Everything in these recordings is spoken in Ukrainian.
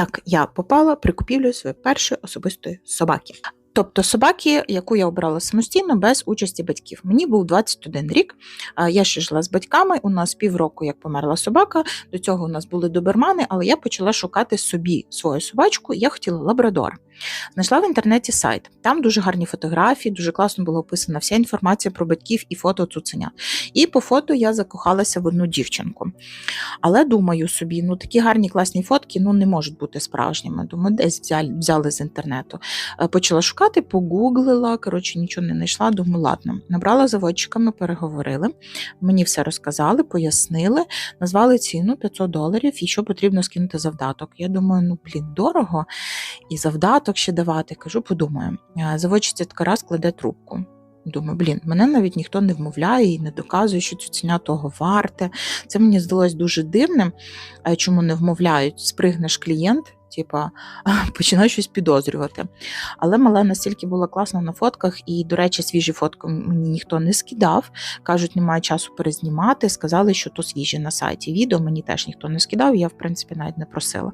як я попала при купівлі своєї першої особистої собаки. Тобто собаки, яку я обрала самостійно без участі батьків. Мені був 21 рік. Я ще жила з батьками. У нас півроку, як померла собака. До цього у нас були добермани, але я почала шукати собі свою собачку. Я хотіла лабрадор. Знайшла в інтернеті сайт. Там дуже гарні фотографії, дуже класно була описана вся інформація про батьків і фото цуценя. І по фото я закохалася в одну дівчинку. Але думаю собі, ну такі гарні класні фотки ну не можуть бути справжніми. Думаю, десь взяли, взяли з інтернету. Е, Почала шукати, погуглила, коротше, нічого не знайшла. Думаю, ладно, набрала заводчиками, переговорили. Мені все розказали, пояснили, назвали ціну 500 доларів і що потрібно скинути завдаток. Я думаю, ну блін, дорого і завдаток ще давати. Кажу, подумаю. Е, Заводчиця така раз кладе трубку. Думаю, блін, мене навіть ніхто не вмовляє і не доказує, що цуценя того варте. Це мені здалось дуже дивним. Чому не вмовляють? Спригнеш клієнт, типа починає щось підозрювати. Але мала настільки була класна на фотках, і, до речі, свіжі фотки мені ніхто не скидав. Кажуть, немає часу перезнімати. Сказали, що то свіжі на сайті. Відео мені теж ніхто не скидав, я, в принципі, навіть не просила.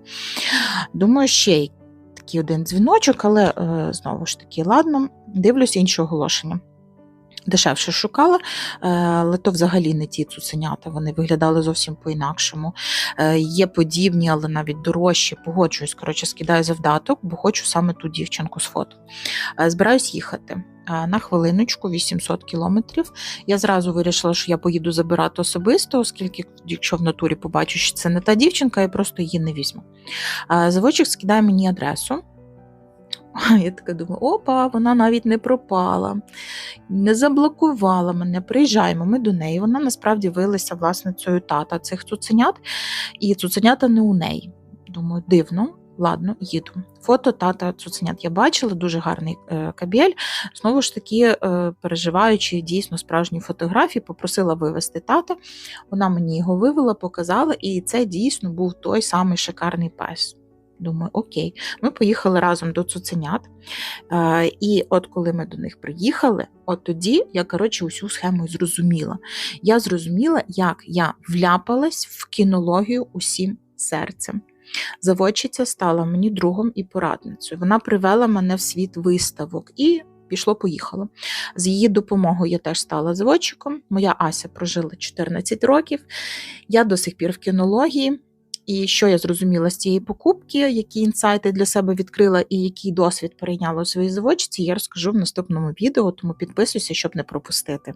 Думаю, ще й такий один дзвіночок, але е, знову ж таки, ладно, дивлюся інше оголошення. Дешевше шукала, е, але то взагалі не ті цуценята. Вони виглядали зовсім по-інакшому. Е, Є подібні, але навіть дорожчі. Погоджуюсь, коротше, скидаю завдаток, бо хочу саме ту дівчинку з фото. Е, Збираюсь їхати. На хвилиночку 800 кілометрів. Я зразу вирішила, що я поїду забирати особисто, оскільки, якщо в натурі побачу, що це не та дівчинка, я просто її не візьму. Заводчик скидає мені адресу. Я така думаю, опа, вона навіть не пропала, не заблокувала мене. Приїжджаємо ми до неї. Вона насправді вилася власницею тата цих цуценят, і цуценята не у неї. Думаю, дивно. Ладно, їду. Фото тата цуценят я бачила, дуже гарний е, кабель. Знову ж таки, е, переживаючи дійсно справжні фотографії, попросила вивезти тата. Вона мені його вивела, показала, і це дійсно був той самий шикарний пес. Думаю, окей, ми поїхали разом до цуценят. Е, і от коли ми до них приїхали, от тоді я, коротше, усю схему зрозуміла. Я зрозуміла, як я вляпалась в кінологію усім серцем. Заводчиця стала мені другом і порадницею. Вона привела мене в світ виставок і пішло-поїхало. З її допомогою я теж стала заводчиком. Моя Ася прожила 14 років. Я до сих пір в кінології. І що я зрозуміла з цієї покупки, які інсайти для себе відкрила і який досвід перейняла у своїй заводчиці, я розкажу в наступному відео, тому підписуйся, щоб не пропустити.